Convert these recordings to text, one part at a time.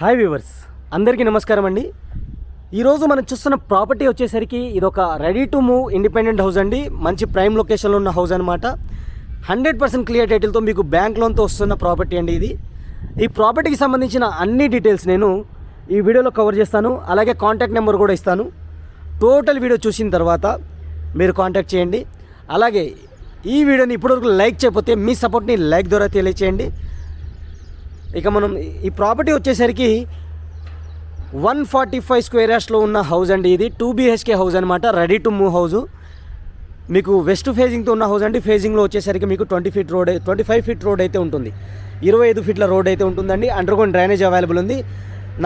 Hi viewers అందరికీ నమస్కారం అండి. ఈరోజు మనం చూస్తున్న ప్రాపర్టీ వచ్చేసరికి ఇది ఒక ready to move independent house అండి. మంచి ప్రైమ్ లొకేషన్లో ఉన్న హౌస్ అనమాట హండ్రెడ్ పర్సెంట్ క్లియర్ టైటిల్తో మీకు బ్యాంక్ లోన్తో వస్తున్న ప్రాపర్టీ అండి ఇది. ఈ ప్రాపర్టీకి సంబంధించిన అన్ని డీటెయిల్స్ నేను ఈ వీడియోలో కవర్ చేస్తాను. అలాగే కాంటాక్ట్ నెంబర్ కూడా ఇస్తాను. టోటల్ వీడియో చూసిన తర్వాత మీరు కాంటాక్ట్ చేయండి. అలాగే ఈ వీడియోని ఇప్పటివరకు లైక్ చేయకపోతే మీ సపోర్ట్ని లైక్ ద్వారా తెలియచేయండి. ఇక మనం ఈ ప్రాపర్టీ వచ్చేసరికి వన్ ఫార్టీ ఫైవ్ స్క్వేర్ యార్డ్స్లో ఉన్న హౌస్ అండి ఇది. టూ బీహెచ్కే హౌస్ అనమాట రెడీ టు మూవ్ హౌస్. మీకు వెస్ట్ ఫేజింగ్తో ఉన్న హౌస్ అండి. ఫేజింగ్లో వచ్చేసరికి మీకు twenty feet road twenty five feet road అయితే ఉంటుంది. ఇరవై ఐదు ఫీట్ల రోడ్ అయితే ఉంటుందండి. అండర్గ్రౌండ్ డ్రైనేజ్ అవైలబుల్ ఉంది.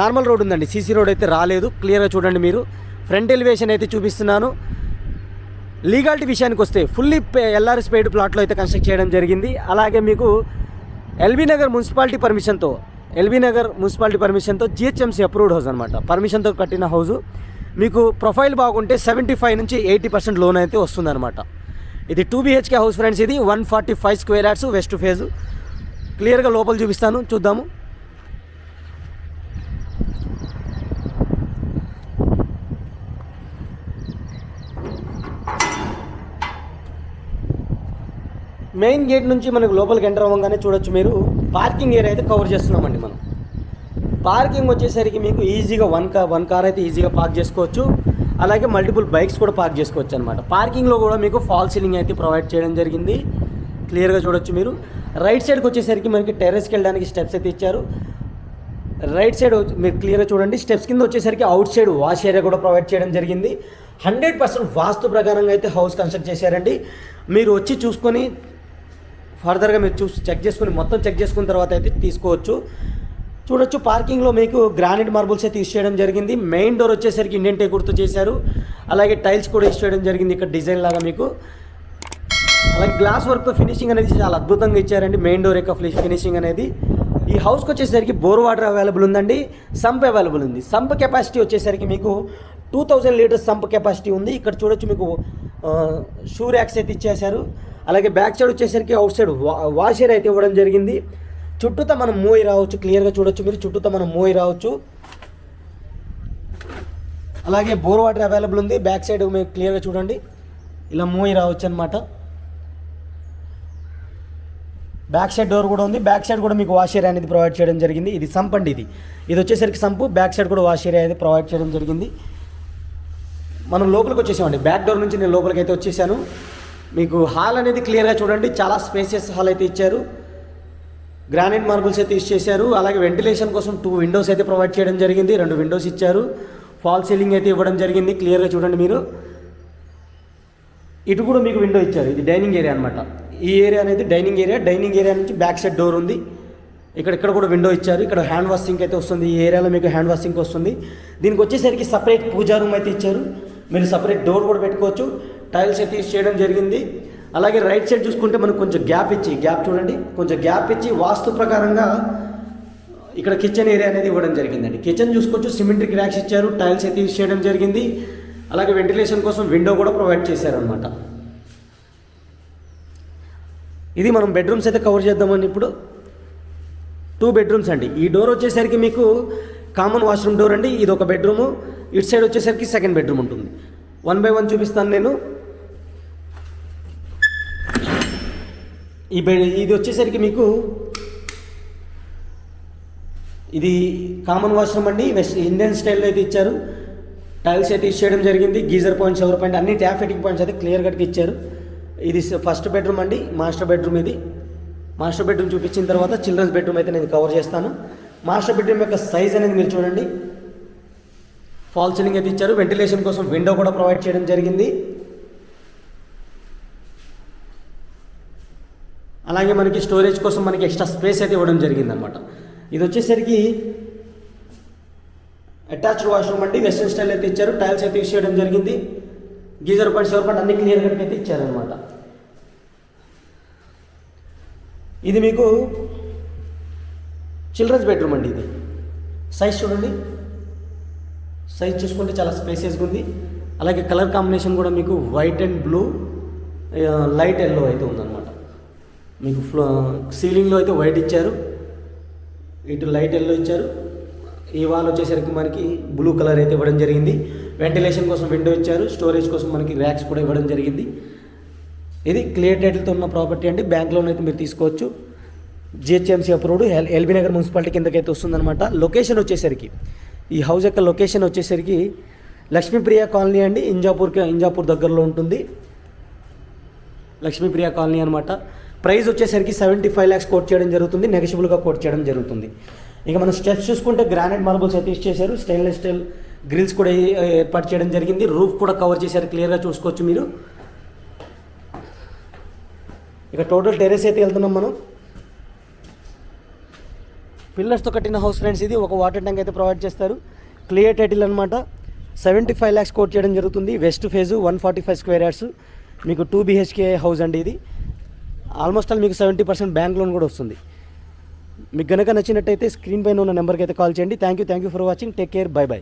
నార్మల్ రోడ్ ఉందండి. సీసీ రోడ్ అయితే రాలేదు. క్లియర్గా చూడండి మీరు. ఫ్రంట్ ఎలివేషన్ అయితే చూపిస్తున్నాను. లీగాలిటీ విషయానికి వస్తే ఫుల్లీ ఎల్ఆర్ఎస్ పెయిడ్ ప్లాట్లో అయితే కన్స్ట్రక్ట్ చేయడం జరిగింది. అలాగే మీకు ఎల్బీ నగర్ మున్సిపాలిటీ పర్మిషన్తో ఎల్బీ నగర్ మున్సిపాలిటీ పర్మిషన్తో జిహెచ్ఎంసీ అప్రూవ్డ్ హౌస్ అనమాట పర్మిషన్తో కట్టిన హౌస్ మీకు ప్రొఫైల్ బాగుంటే సెవెంటీ ఫైవ్ నుంచి ఎయిటీ పర్సెంట్ లోన్ అయితే వస్తుందన్నమాట. ఇది టూ బీహెచ్కే హౌస్ ఫ్రెండ్స్ ఇది one forty five square yards west phase క్లియర్గా లోపల చూపిస్తాను. చూద్దాము. మెయిన్ గేట్ నుంచి మనకు లోపలికి ఎంటర్ అవ్వగానే చూడొచ్చు మీరు. పార్కింగ్ ఏరియా అయితే కవర్ చేస్తున్నామండి మనం. పార్కింగ్ వచ్చేసరికి మీకు ఈజీగా వన్ కార్ వన్ కార్ అయితే ఈజీగా పార్క్ చేసుకోవచ్చు. అలాగే మల్టిపుల్ బైక్స్ కూడా పార్క్ చేసుకోవచ్చు అనమాట పార్కింగ్లో కూడా మీకు ఫాల్ సీలింగ్ అయితే ప్రొవైడ్ చేయడం జరిగింది. క్లియర్గా చూడొచ్చు మీరు. రైట్ సైడ్కి వచ్చేసరికి మనకి టెర్రస్కి వెళ్ళడానికి స్టెప్స్ అయితే ఇచ్చారు. రైట్ సైడ్ మీరు క్లియర్గా చూడండి. స్టెప్స్ కింద వచ్చేసరికి అవుట్ సైడ్ వాష్ ఏరియా కూడా ప్రొవైడ్ చేయడం జరిగింది. హండ్రెడ్ పర్సెంట్ వాస్తు ప్రకారంగా అయితే హౌస్ కన్స్ట్రక్ట్ చేశారండి. మీరు వచ్చి చూసుకొని ఫర్దర్గా మీరు చూసి చెక్ చేసుకుని మొత్తం చెక్ చేసుకున్న తర్వాత అయితే తీసుకోవచ్చు. చూడొచ్చు పార్కింగ్లో మీకు గ్రానైట్ మార్బుల్స్ అయితే యూస్ చేయడం జరిగింది. మెయిన్ డోర్ వచ్చేసరికి ఇండియన్ టేక్ గుర్తు చేశారు. అలాగే టైల్స్ కూడా యూస్ చేయడం జరిగింది ఇక్కడ డిజైన్ లాగా మీకు. అలాగే గ్లాస్ వర్క్తో ఫినిషింగ్ అనేది చాలా అద్భుతంగా ఇచ్చారండి. మెయిన్ డోర్ యొక్క ఫినిషింగ్ అనేది. ఈ హౌస్కి వచ్చేసరికి బోర్ వాటర్ అవైలబుల్ ఉందండి. సంప్ అవైలబుల్ ఉంది. సంప్ కెపాసిటీ వచ్చేసరికి మీకు two thousand litres sump capacity ఉంది. ఇక్కడ చూడొచ్చు మీకు షూ ర్యాక్స్ అయితే ఇచ్చేశారు. అలాగే బ్యాక్ సైడ్ వచ్చేసరికి అవుట్ సైడ్ వాషర్ అయితే ఇవ్వడం జరిగింది. చుట్టూతో మనం మూవి రావచ్చు క్లియర్గా చూడొచ్చు మీరు. చుట్టూతో మనం మూవి రావచ్చు. అలాగే బోర్ వాటర్ అవైలబుల్ ఉంది. బ్యాక్ సైడ్ మీరు క్లియర్గా చూడండి. ఇలా మూవి రావచ్చు అనమాట బ్యాక్ సైడ్ డోర్ కూడా ఉంది. బ్యాక్ సైడ్ కూడా మీకు వాష్ ఏరియా అనేది ప్రొవైడ్ చేయడం జరిగింది. ఇది సంప్ అండి ఇది. ఇది వచ్చేసరికి సంపు. బ్యాక్ సైడ్ కూడా వాష్ ఏరియా అనేది ప్రొవైడ్ చేయడం జరిగింది. మనం లోపలికి వచ్చేసామండి. బ్యాక్ డోర్ నుంచి నేను లోపలికి అయితే వచ్చేసాను. మీకు హాల్ అనేది క్లియర్గా చూడండి. చాలా స్పేసియస్ హాల్ అయితే ఇచ్చారు. గ్రానైట్ మార్బుల్స్ అయితే యూస్ చేశారు అలాగే వెంటిలేషన్ కోసం టూ విండోస్ అయితే ప్రొవైడ్ చేయడం జరిగింది. రెండు విండోస్ ఇచ్చారు. ఫాల్ సీలింగ్ అయితే ఇవ్వడం జరిగింది. క్లియర్గా చూడండి మీరు. ఇటు కూడా మీకు విండో ఇచ్చారు. ఇది డైనింగ్ ఏరియా అనమాట ఈ ఏరియా అనేది డైనింగ్ ఏరియా డైనింగ్ ఏరియా నుంచి బ్యాక్ సైడ్ డోర్ ఉంది. ఇక్కడ ఇక్కడ కూడా విండో ఇచ్చారు. ఇక్కడ హ్యాండ్ వాషింగ్ అయితే వస్తుంది. ఈ ఏరియాలో మీకు హ్యాండ్ వాషింగ్ వస్తుంది. దీనికి వచ్చేసరికి సపరేట్ పూజా రూమ్ అయితే ఇచ్చారు. మీరు సపరేట్ డోర్ కూడా పెట్టుకోవచ్చు. టైల్స్ అయితే చేయడం జరిగింది. అలాగే రైట్ సైడ్ చూసుకుంటే మనకు కొంచెం గ్యాప్ ఇచ్చి గ్యాప్ చూడండి. కొంచెం గ్యాప్ ఇచ్చి వాస్తు ప్రకారంగా ఇక్కడ కిచెన్ ఏరియా అనేది ఇవ్వడం జరిగిందండి. కిచెన్ చూసుకోవచ్చు సిమెంట్రిక్ ర్యాక్స్ ఇచ్చారు టైల్స్ అయితే యూస్ చేయడం జరిగింది. అలాగే వెంటిలేషన్ కోసం విండో కూడా ప్రొవైడ్ చేశారనమాట ఇది మనం బెడ్రూమ్స్ అయితే కవర్ చేద్దామని ఇప్పుడు. టూ బెడ్రూమ్స్ అండి. ఈ డోర్ వచ్చేసరికి మీకు కామన్ వాష్రూమ్ డోర్ అండి. ఇది ఒక బెడ్రూము. ఇటు సైడ్ వచ్చేసరికి సెకండ్ బెడ్రూమ్ ఉంటుంది. వన్ బై వన్ చూపిస్తాను నేను. ఈ ఇది వచ్చేసరికి మీకు ఇది కామన్ వాష్రూమ్ అండి. వెస్ట్ ఇండియన్ స్టైల్లో అయితే ఇచ్చారు. టైల్స్ అయితే ఇచ్చేయడం చేయడం జరిగింది. గీజర్ పాయింట్స్ ఎవర్ పాయింట్ అన్ని ట్యాప్ ఫిట్టింగ్ పాయింట్స్ అయితే క్లియర్ కట్గా ఇచ్చారు. ఇది ఫస్ట్ బెడ్రూమ్ అండి. మాస్టర్ బెడ్రూమ్ ఇది. మాస్టర్ బెడ్రూమ్ చూపించిన తర్వాత చిల్డ్రన్స్ బెడ్రూమ్ అయితే నేను కవర్ చేస్తాను. మాస్టర్ బెడ్రూమ్ యొక్క సైజ్ అనేది మీరు చూడండి. ఫాల్ సీలింగ్ అయితే ఇచ్చారు. వెంటిలేషన్ కోసం విండో కూడా ప్రొవైడ్ చేయడం జరిగింది. అలాగే మనకి స్టోరేజ్ కోసం మనకి ఎక్స్ట్రా స్పేస్ అయితే ఇవ్వడం జరిగింది అనమాట ఇది వచ్చేసరికి అటాచ్డ్ వాష్రూమ్ అండి. వెస్ట్రన్ స్టైల్ అయితే ఇచ్చారు. టైల్స్ అయితే యూస్ చేయడం జరిగింది. గీజర్ పాయింట్ షవర్ పాయింట్ అన్ని క్లియర్ కట్ అయితే ఇచ్చారనమాట ఇది మీకు చిల్డ్రన్స్ బెడ్రూమ్ అండి ఇది. సైజ్ చూడండి. సైజ్ చూసుకుంటే చాలా స్పేసియస్గా ఉంది. అలాగే కలర్ కాంబినేషన్ కూడా మీకు white and blue light yellow అయితే ఉందన్నమాట. మీకు ఫ్లో సీలింగ్లో అయితే వైట్ ఇచ్చారు. ఇటు లైట్ ఎల్లో ఇచ్చారు. ఈ వాల్ వచ్చేసరికి మనకి బ్లూ కలర్ అయితే ఇవ్వడం జరిగింది. వెంటిలేషన్ కోసం విండో ఇచ్చారు. స్టోరేజ్ కోసం మనకి ర్యాక్స్ కూడా ఇవ్వడం జరిగింది. ఇది క్లియర్ టైటిల్తో ఉన్న ప్రాపర్టీ అండి. బ్యాంక్ లోన్ అయితే మీరు తీసుకోవచ్చు. GHMC approved. L LB Nagar municipality కిందకైతే వస్తుందన్నమాట. లొకేషన్ వచ్చేసరికి ఈ హౌస్ యొక్క లొకేషన్ వచ్చేసరికి లక్ష్మీప్రియ కాలనీ అండి. ఇంజాపూర్కి ఇంజాపూర్ దగ్గరలో ఉంటుంది. లక్ష్మీప్రియ కాలనీ అనమాట ప్రైస్ వచ్చేసరికి సెవెంటీ ఫైవ్ ల్యాక్స్ కోట్ చేయడం జరుగుతుంది నెగషిబుల్గా కోట్ చేయడం జరుగుతుంది. ఇక మనం స్టెప్స్ చూసుకుంటే గ్రానైట్ మార్బుల్స్ అయితే ఇచ్చేసారు స్టెయిన్లెస్ స్టీల్ గ్రిల్స్ కూడా ఏర్పాటు చేయడం జరిగింది రూఫ్ కూడా కవర్ చేశారు క్లియర్గా చూసుకోవచ్చు మీరు. ఇక టోటల్ టెరెస్ అయితే వెళ్తున్నాం మనం. పిల్లర్స్తో కట్టిన హౌస్ ఫ్రెండ్స్ ఇది ఒక వాటర్ ట్యాంక్ అయితే ప్రొవైడ్ చేస్తారు. క్లియర్ టైటిల్ అనమాట సెవెంటీ ఫైవ్ ల్యాక్స్ కోట్ చేయడం జరుగుతుంది west phase one forty five square yards. మీకు టూ బీహెచ్కే హౌస్ అండి ఇది. ఆల్మోస్ట్ ఆల్ మీకు సెవెంటీ పర్సెంట్ బ్యాంక్ లోన్ కూడా వస్తుంది. మీకు గనక నచ్చినట్టయితే స్క్రీన్ పైన ఉన్న నెంబర్కి అయితే కాల్ చేయండి. Thank you thank you for watching take care bye bye